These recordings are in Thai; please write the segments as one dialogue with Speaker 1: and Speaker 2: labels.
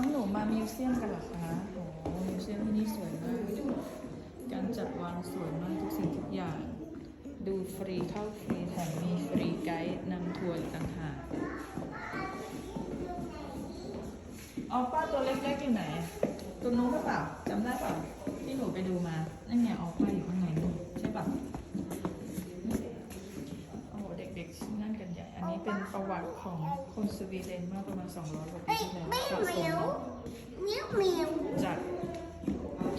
Speaker 1: น้องหนูมามิวเซียมกันหรอคะโอ้มิวเซียมที่นี่สวยมาก การจัดวางสวยมากทุกสิ่งทุกอย่าง ดูฟรีเข้าฟรีแถมมีฟรีไกด์นำทัวร์ต่างหากเอาป้าตัวเล็กๆอยู่ไหน ตัวนู้นหรือเปล่าจำได้เปล่าที่หนูไปดูมา นั่นไงออกป้าอยู่ข้าง ป็นประวัติของคนสวีเดนเมื่อประมาณ 200กว่าปี
Speaker 2: Ê,
Speaker 1: ที่แล้ว
Speaker 2: bé
Speaker 1: สะสม
Speaker 2: mèo Nhớ mèo
Speaker 1: จาก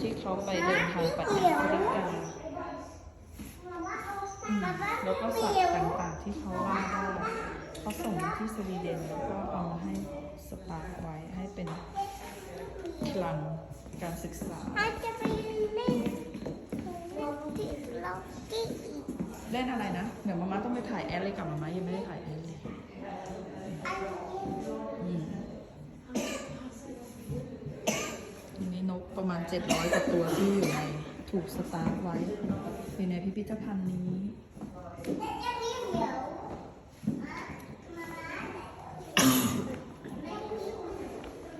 Speaker 1: ที่เขาไปเดินทางปัดแอฟริกาอืมแล้วก็สัตว์ต่างๆที่เขาวาดได้เขาส่งมาที่สวีเดนแล้วก็เอามาให้สปาร์คไว้ให้เป็นคลังการศึกษา
Speaker 2: Hai cho bé lên Lâu tí, lâu tí
Speaker 1: เล่นอะไรนะ เดี๋ยวมาม่าต้องไปถ่ายแอดเลยกับมาม่ายังไม่ได้ถ่ายแอดเลยอืมทีนี้นกประมา ณ 700กว่าตัวที่อยู่ในถูกสตาร์ฟไว้อยู่ในพิพิธภัณฑ์นี้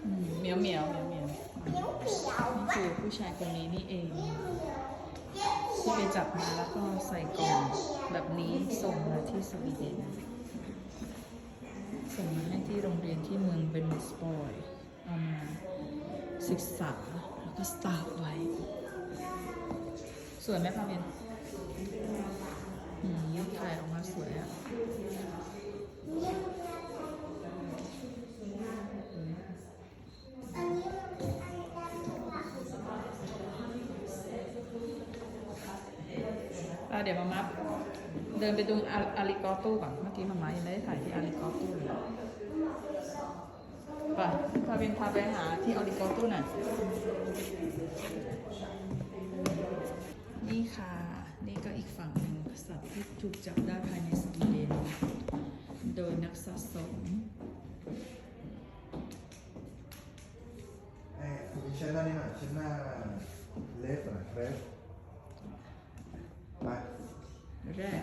Speaker 1: อืมเหมียวเหมียวเหมียวเหมียว
Speaker 2: Nhớ mèo
Speaker 1: นี่คือผู้ชายคนนี้นี่เองที่ไปจับมาแล้วก็ใส่กล่องแบบนี้ส่งมาที่สวีเดนส่งมาให้ที่โรงเรียนที่เมืองเบนสปอยเอามาศึกษาแล้ว ก็สตาร์ฟไว้ สวยไหมพาเมนอืมถ่ายออกมาสวยอะอะเดี๋ยวมามาเดินไปดูอาอาริกอตู้ก่อน เมื่อกี้มามายังไม่ได้ถ่ายที่อาริกอตู้เลย ไปพาเป็นพาไปหาที่อาริกอตู้หน่อยนี่ค่ะ นี่ก็อีกฝั่งหนึ่งสัตว์ที่ถูกจับได้ภายในสวีเดนโดยนักสะสม
Speaker 3: Eh, comincia da lì, c'è una lettera, tre. Vai,
Speaker 1: แร่
Speaker 3: re.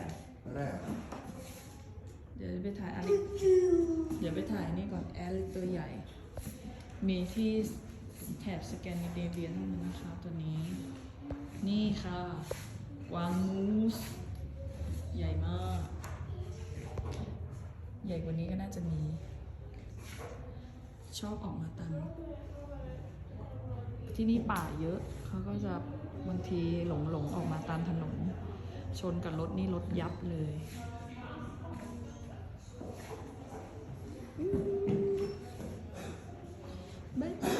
Speaker 1: เดี๋ยว จะไปถ่ายอาริเดี๋ยวไปถ่ายนี่ก่อนแอริตัวใหญ่ มีที่แถบสแกนดิเนเวียเท่านั้นนะคะตัวนี้ นี่ค่ะกวางมูส ใหญ่มาก ใหญ่กว่านี้ก็น่าจะมี ชอบออกมาตามที่นี่ป่าเยอะ เขาก็จะบางทีหลงหลงๆออกมาตามถนน ชนกับรถนี่รถยับเลย Maybe.